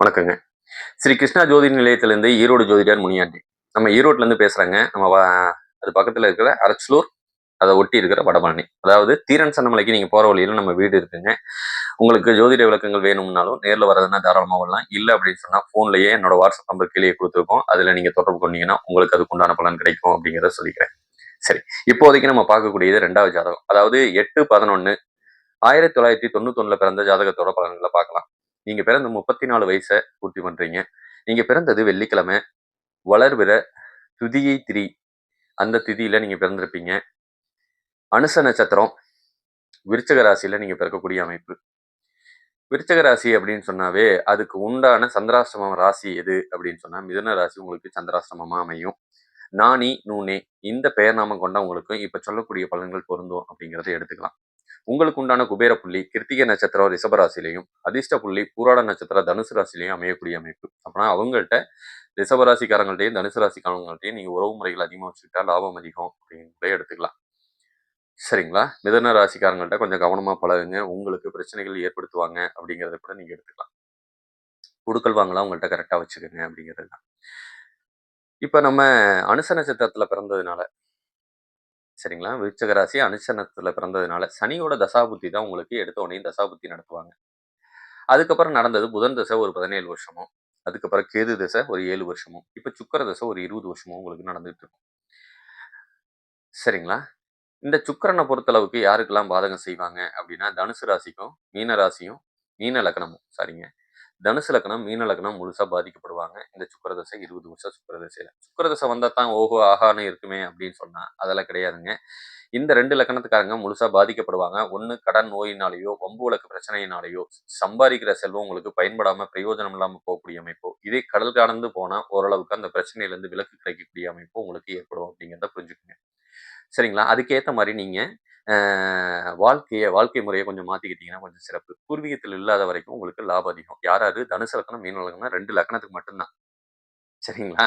வணக்கங்க. ஸ்ரீ கிருஷ்ணா ஜோதி நிலையத்திலேருந்து ஈரோடு ஜோதிடர் முனியாண்டி. நம்ம ஈரோட்ல இருந்து நம்ம அது பக்கத்துல இருக்கிற அரச்சலூர் அதை ஒட்டி இருக்கிற வடபழனி. அதாவது தீரன் சன்னமலைக்கு நீங்க போற வழியில நம்ம வீடு இருக்குங்க. உங்களுக்கு ஜோதிட விளக்கங்கள் வேணும்னாலும் நேர்ல வரதுன்னா தாராளமா வரலாம். இல்ல அப்படின்னு சொன்னால் ஃபோன்லேயே என்னோட வாட்ஸ்அப் நம்பர் கீழே கொடுத்துருக்கோம். அதுல நீங்க தொடர்பு கொண்டீங்கன்னா உங்களுக்கு அதுக்கு உண்டான பலன் கிடைக்கும் அப்படிங்கிறத சொல்லிக்கிறேன். சரி இப்போதைக்கு நம்ம பார்க்கக்கூடியது ரெண்டாவது ஜாதகம். அதாவது எட்டு பதினொன்னு ஆயிரத்தி தொள்ளாயிரத்தி தொண்ணூத்தொன்னுல பிறந்த ஜாதகத்தோட பலன்களை பார்க்கலாம். நீங்கள் பிறந்த முப்பத்தி நாலு வயசை பூர்த்தி பண்ணுறீங்க நீங்கள் பிறந்தது வெள்ளிக்கிழமை வளர்விற துதியை திரி அந்த திதியில் நீங்கள் பிறந்திருப்பீங்க. அனுச நட்சத்திரம் விருச்சக ராசியில் நீங்கள் பிறக்கக்கூடிய அமைப்பு. விருச்சக ராசி அப்படின்னு சொன்னாவே அதுக்கு உண்டான சந்திராசிரமம் ராசி எது அப்படின்னு சொன்னால் மிதன ராசி உங்களுக்கு சந்திராசிரமமாக அமையும். நாணி நூனே இந்த பெயர் நாமம் கொண்ட உங்களுக்கும் இப்போ சொல்லக்கூடிய பலன்கள் பொருந்தும் அப்படிங்கிறத எடுத்துக்கலாம். உங்களுக்கு உண்டான குபேர புள்ளி கிருத்திகை நட்சத்திரம் ரிசபராசிலையும் அதிர்ஷ்ட புள்ளி பூராட நட்சத்திரம் தனுசு ராசிலையும் அமையக்கூடிய அமைப்பு. அப்படின்னா அவங்கள்ட்ட ரிஷபராசிக்காரங்கள்ட்டையும் தனுசு ராசிக்காரங்கள்ட்டையும் நீங்கள் உறவு முறைகள் அதிகமாக வச்சுக்கிட்டா லாபம் அதிகம் அப்படின்னு எடுத்துக்கலாம். சரிங்களா? மிதன ராசிக்காரங்கள்ட்ட கொஞ்சம் கவனமாக பழகுங்க. உங்களுக்கு பிரச்சனைகள் ஏற்படுத்துவாங்க அப்படிங்கிறத கூட நீங்கள் எடுத்துக்கலாம். குடுக்கல் வாங்கலாம் உங்கள்கிட்ட கரெக்டாக வச்சுக்கோங்க அப்படிங்கிறது தான் இப்போ நம்ம அனுச நட்சத்திரத்தில் பிறந்ததுனால சரிங்களா? விருச்சக ராசி பிறந்ததுனால சனியோட தசாபுத்தி தான் உங்களுக்கு எடுத்த உடனே தசாபுத்தி நடத்துவாங்க. அதுக்கப்புறம் நடந்தது புதன் தசை ஒரு பதினேழு வருஷமும். அதுக்கப்புறம் கேது தசை ஒரு ஏழு வருஷமும். இப்போ சுக்கிர தசை ஒரு இருபது வருஷமும் உங்களுக்கு நடந்துட்டு இருக்கும் சரிங்களா? இந்த சுக்கிரனை பொறுத்தளவுக்கு யாருக்கெல்லாம் பாதகம் செய்வாங்க அப்படின்னா தனுசு ராசிக்கும் மீன ராசியும் மீன லக்னமும். சரிங்க? தனுசு லக்னம் மீன லக்னம் முழுசா பாதிக்கப்படுவாங்க. இந்த சுக்கரதசை இருபது வருஷம் சுக்கரதசையில. சுக்கரதசை வந்தா தான் ஓஹோ ஆகான்னு இருக்குமே அப்படின்னு சொன்னா அதெல்லாம் கிடையாதுங்க. இந்த ரெண்டு லக்கணத்துக்காரங்க முழுசா பாதிக்கப்படுவாங்க. ஒண்ணு கடன் நோயினாலேயோ வம்பு வழக்கு பிரச்சனையினாலேயோ சம்பாதிக்கிற செல்வம் உங்களுக்கு பயன்படாம பிரயோஜனம் இல்லாம போகக்கூடிய அமைப்போ. இதே கடல் கடந்து போனா ஓரளவுக்கு அந்த பிரச்சனையில இருந்து விலக்கு கிடைக்கக்கூடிய அமைப்போ உங்களுக்கு ஏற்படும் அப்படிங்கிறத புரிஞ்சுக்கோங்க. சரிங்களா? அதுக்கேற்ற மாதிரி நீங்கள் வாழ்க்கையை வாழ்க்கை முறையை கொஞ்சம் மாற்றிக்கிட்டிங்கன்னா கொஞ்சம் சிறப்பு. பூர்வீகத்தில் இல்லாத வரைக்கும் உங்களுக்கு லாபம் அதிகம். யாராவது தனுசு லக்கணம் மீன லக்கணம் ரெண்டு லக்கணத்துக்கு மட்டும்தான். சரிங்களா?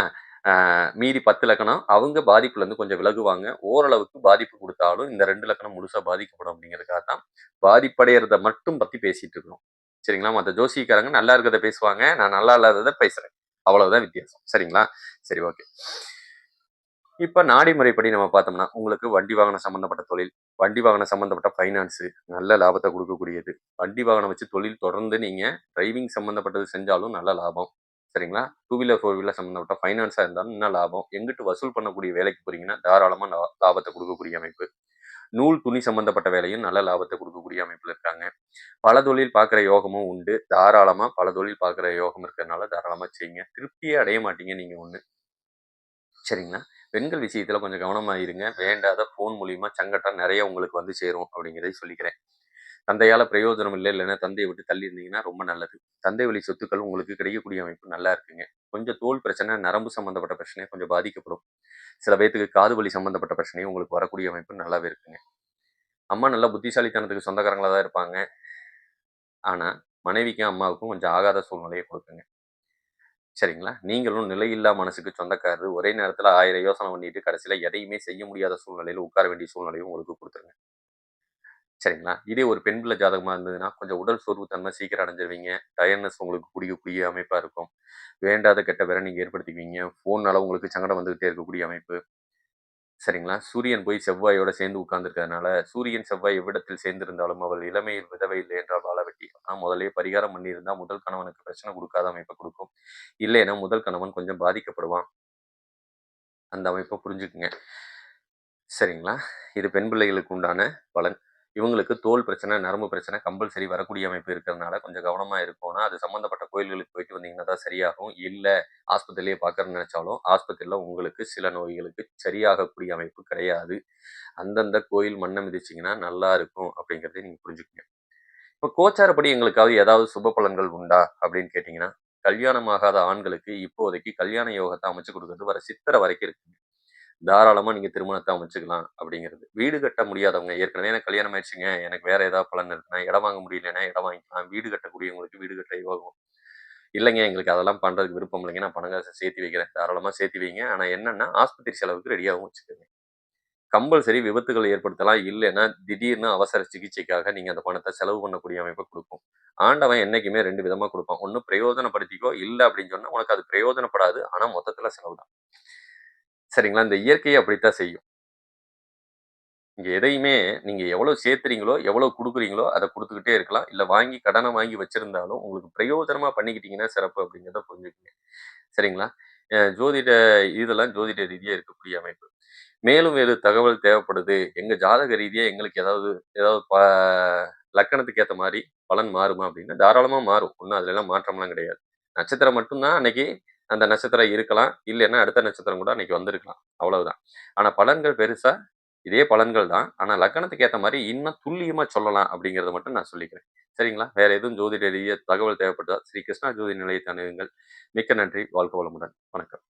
மீதி பத்து லக்கணம் அவங்க பாதிப்புலேருந்து கொஞ்சம் விலகுவாங்க. ஓரளவுக்கு பாதிப்பு கொடுத்தாலும் இந்த ரெண்டு லக்கணம் முழுசாக பாதிக்கப்படும் அப்படிங்கிறதுக்காக தான் பாதிப்படைகிறத மட்டும் பற்றி பேசிகிட்டு இருக்கோம். சரிங்களா? மற்ற ஜோசிக்காரங்க நல்லா இருக்கிறத பேசுவாங்க. நான் நல்லா இல்லாததை பேசுகிறேன் அவ்வளவுதான் வித்தியாசம். சரிங்களா? சரி ஓகே. இப்போ நாடி முறைப்படி நம்ம பார்த்தோம்னா உங்களுக்கு வண்டி வாகனம் சம்மந்தப்பட்ட தொழில் வண்டி வாகனம் சம்மந்தப்பட்ட ஃபைனான்ஸு நல்ல லாபத்தை கொடுக்கக்கூடியது. வண்டி வாகனம் வச்சு தொழில் தொடர்ந்து நீங்கள் டிரைவிங் சம்மந்தப்பட்டது செஞ்சாலும் நல்ல லாபம். சரிங்களா? டூ வீலர் ஃபோர் வீலர் சம்மந்தப்பட்ட ஃபைனான்ஸாக இருந்தாலும் இன்னும் லாபம்? எங்கிட்டு வசூல் பண்ணக்கூடிய வேலைக்கு போகிறீங்கன்னா தாராளமாக லா- லாபத்தை கொடுக்கக்கூடிய அமைப்பு. நூல் துணி சம்பந்தப்பட்ட வேலையும் நல்ல லாபத்தை கொடுக்கக்கூடிய அமைப்பில் இருக்காங்க. பல தொழில் பார்க்குற யோகமும் உண்டு. தாராளமாக பல தொழில் பார்க்குற யோகம் இருக்கிறதுனால தாராளமாக செய்யுங்க. திருப்தியே அடைய மாட்டீங்க நீங்கள் ஒன்று சரிங்களா? பெண்கள் விஷயத்தில் கொஞ்சம் கவனமாக இருங்க வேண்டாத ஃபோன் மூலிமா சங்கட்டம் நிறைய உங்களுக்கு வந்து சேரும் அப்படிங்கிறதை சொல்லிக்கிறேன். தந்தையால் பிரயோஜனம் இல்லை இல்லைன்னா தந்தையை விட்டு தள்ளி இருந்தீங்கன்னா ரொம்ப நல்லது. தந்தை வழி சொத்துக்கள் உங்களுக்கு கிடைக்கக்கூடிய அமைப்பு நல்லா இருக்குங்க. கொஞ்சம் தோல் பிரச்சனை நரம்பு சம்மந்தப்பட்ட பிரச்சனை கொஞ்சம் பாதிக்கப்படும். சில பேர்த்துக்கு காது வலி சம்மந்தப்பட்ட பிரச்சனையும் உங்களுக்கு வரக்கூடிய அமைப்பு நல்லாவே இருக்குங்க. அம்மா நல்லா புத்திசாலித்தனத்துக்கு சொந்தக்காரங்களாக தான் இருப்பாங்க. ஆனால் மனைவிக்கும் அம்மாவுக்கும் கொஞ்சம் ஆகாத சூழ்நிலையை கொடுக்குங்க. சரிங்களா? நீங்களும் நிலையில்லா மனசுக்கு சொந்தக்காரரு ஒரே நேரத்தில் ஆயிரம் யோசனை பண்ணிட்டு கடைசியில் எதையுமே செய்ய முடியாத சூழ்நிலையில் உட்கார வேண்டிய சூழ்நிலையும் உங்களுக்கு கொடுத்துருங்க. சரிங்களா? இதே ஒரு பெண் பிள்ளை ஜாதகமாக இருந்ததுன்னா கொஞ்சம் உடல் சோர்வு தன்மை சீக்கிரம் அடைஞ்சிருவீங்க. டயர்னஸ் உங்களுக்கு குடிக்கக்கூடிய அமைப்பாக இருக்கும். வேண்டாத கெட்ட வேற நீங்கள் ஏற்படுத்திக்குவீங்க ஃபோன்னால உங்களுக்கு சங்கடம் வந்துகிட்டே இருக்கக்கூடிய அமைப்பு. சரிங்களா? சூரியன் போய் செவ்வாயோட சேர்ந்து உட்கார்ந்துருக்கிறதுனால சூரியன் செவ்வாய் எவ்விடத்தில் சேர்ந்திருந்தாலும் அவள் இளமையில் விதவை இல்லை என்றால் வாழ வெட்டி ஆனால் முதலே பரிகாரம் பண்ணியிருந்தா முதல் கணவனுக்கு பிரச்சனை கொடுக்காத அமைப்பை கொடுக்கும். இல்லைன்னா முதல் கணவன் கொஞ்சம் பாதிக்கப்படுவான். அந்த அமைப்பை புரிஞ்சுக்குங்க. சரிங்களா? இது பெண் பிள்ளைகளுக்கு உண்டான பலன். இவங்களுக்கு தோல் பிரச்சனை நரம்பு பிரச்சனை கம்பல்சரி வரக்கூடிய அமைப்பு இருக்கிறதுனால கொஞ்சம் கவனமாக இருக்கணும்னா அது சம்மந்தப்பட்ட கோயில்களுக்கு போயிட்டு வந்தீங்கன்னா தான் சரியாகும். இல்லை ஆஸ்பத்திரியிலேயே பார்க்கறன்னு நினச்சாலும் ஆஸ்பத்திரியில் உங்களுக்கு சில நோய்களுக்கு சரியாகக்கூடிய அமைப்பு கிடையாது. அந்தந்த கோயில் மண்ணை மிதிச்சிங்கன்னா நல்லா இருக்கும் அப்படிங்கிறத நீங்கள் புரிஞ்சுக்கங்க. இப்போ கோச்சாரப்படி எங்களுக்காவது ஏதாவது சுப பலன்கள் உண்டா அப்படின்னு கேட்டிங்கன்னா கல்யாணமாகாத ஆண்களுக்கு இப்போதைக்கு கல்யாண யோகத்தை அமைச்சு கொடுக்கறது வர சித்திரை வரைக்கும் இருக்குங்க. தாராளமா நீங்க திருமணத்தை அமைச்சுக்கலாம் அப்படிங்கிறது. வீடு கட்ட முடியாதவங்க ஏற்கனவே எனக்கு கல்யாணம் ஆயிடுச்சுங்க எனக்கு வேற ஏதாவது பலன் இருக்குன்னா இடம் வாங்க முடியலன்னா இடம் வாங்கிக்கலாம். வீடு கட்டக்கூடியவங்களுக்கு வீடு கட்ட யோகம். இல்லைங்க எங்களுக்கு அதெல்லாம் பண்ணுறதுக்கு விருப்பம் இல்லைங்க. நான் பணம் காசை சேர்த்து வைக்கிறேன். தாராளமா சேர்த்து வைங்க. ஆனா என்னன்னா ஆஸ்பத்திரி செலவுக்கு ரெடியாகவும் வச்சுக்கோங்க. கம்பல்சரி விபத்துகள் ஏற்படுத்தலாம். இல்லைன்னா திடீர்னு அவசர சிகிச்சைக்காக நீங்க அந்த பணத்தை செலவு பண்ணக்கூடிய அமைப்பை கொடுக்கும். ஆண்டவன் என்னைக்குமே ரெண்டு விதமா கொடுப்பான். ஒன்று பிரயோஜனப்படுத்திக்கோ இல்லை அப்படின்னு சொன்னா உனக்கு அது பிரயோஜனப்படாது. ஆனால் மொத்தத்துல செலவு தான் சரிங்களா? இந்த இயற்கையை அப்படித்தான் செய்யும். இங்க எதையுமே நீங்க எவ்வளவு சேர்த்துறீங்களோ எவ்வளவு கொடுக்குறீங்களோ அதை கொடுத்துக்கிட்டே இருக்கலாம். இல்ல வாங்கி கடனை வாங்கி வச்சிருந்தாலும் உங்களுக்கு பிரயோஜனமா பண்ணிக்கிட்டீங்கன்னா சிறப்பு அப்படிங்கிறத புரிஞ்சுக்கங்க. சரிங்களா? ஜோதிட இதெல்லாம் ஜோதிட ரீதியா இருக்கக்கூடிய அமைப்பு. மேலும் வேறு தகவல் தேவைப்படுது? எங்க ஜாதக ரீதியா எங்களுக்கு ஏதாவது ஏதாவது ப- லக்கணத்துக்கு ஏத்த மாதிரி பலன் மாறுமா அப்படின்னா? தாராளமா மாறும். ஒன்றும் அதுல எல்லாம் மாற்றம்லாம் கிடையாது. நட்சத்திரம் மட்டும்தான் அன்னைக்கு அந்த நட்சத்திரம் இருக்கலாம். இல்லைன்னா அடுத்த நட்சத்திரம் கூட அன்னைக்கு வந்திருக்கலாம். அவ்வளவுதான். ஆனா பலன்கள் பெருசா இதே பலன்கள் தான். ஆனா லக்கணத்துக்கு ஏற்ற மாதிரி இன்னும் துல்லியமா சொல்லலாம் அப்படிங்கறத மட்டும் நான் சொல்லிக்கிறேன். சரிங்களா? வேற எதுவும் ஜோதிட தகவல் தேவைப்பட்டதா ஸ்ரீ கிருஷ்ணா ஜோதி நிலையத்தை அணுகுங்கள். மிக்க நன்றி. வாழ்க வளமுடன். வணக்கம்.